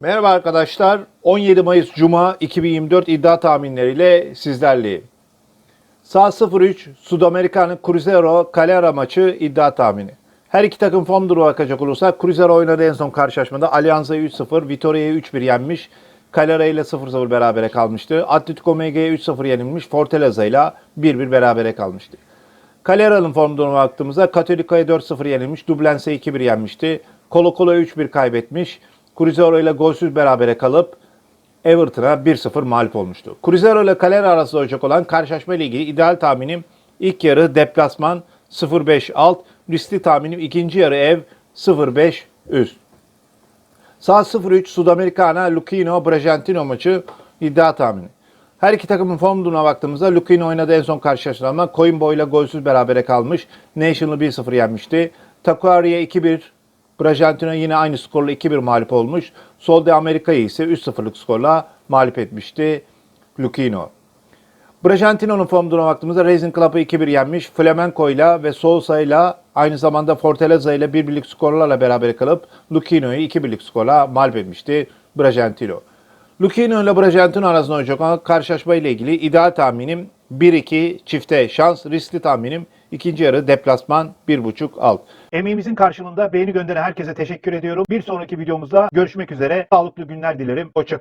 Merhaba arkadaşlar. 17 Mayıs Cuma 2024 iddia tahminleriyle sizlerleyim. Sağ 03 Sudamericano Cruzeiro Calera maçı iddia tahmini. Her iki takım form durumu bakacak olursak Cruzeiro oynadı en son karşılaşmada. Alianza'yı 3-0, Vitoria'yı 3-1 yenmiş. Calera ile 0-0 berabere kalmıştı. Atletico MG'ye 3-0 yenilmiş. Fortaleza ile 1-1 berabere kalmıştı. Calera'nın form durumuna baktığımızda Katolika'ya 4-0 yenilmiş. Dublense 2-1 yenmişti. Colo Colo'ya 3-1 kaybetmiş. Cruzeiro ile golsüz berabere kalıp Everton'a 1-0 mağlup olmuştu. Cruzeiro ile Calera arasında olacak olan karşılaşma ile ilgili ideal tahminim ilk yarı deplasman 0-5 alt, riskli tahminim ikinci yarı ev 0-5 üst. Sağ 0-3 Sudamericana Lucchino Bragantino maçı iddia tahmini. Her iki takımın form durumuna baktığımızda Lucchino oynadı en son karşılaştırma. Coimbo ile golsüz berabere kalmış. National'ı 1-0 yenmişti. Taquari'ye 2-1 Bragantino yine aynı skorla 2-1 mağlup olmuş. Sol de Amerika'yı ise 3-0'lık skorla mağlup etmişti Lucchino. Bragantino'nun form durumuna baktığımızda Racing Club'ı 2-1 yenmiş. Flamenco ile ve Sousa ile aynı zamanda Fortaleza ile bir birlik skorlarla beraber kalıp Lucchino'yu 2-1'lik skorla mağlup etmişti Bragantino. Lucchino ile Bragantino arasında olacak olan karşılaşma ile ilgili ideal tahminim 1-2 çifte şans, riskli tahminim ikinci yarı deplasman 1.5 alt. Emeğimizin karşılığında beğeni gönderen herkese teşekkür ediyorum. Bir sonraki videomuzda görüşmek üzere. Sağlıklı günler dilerim. Hoşçakalın.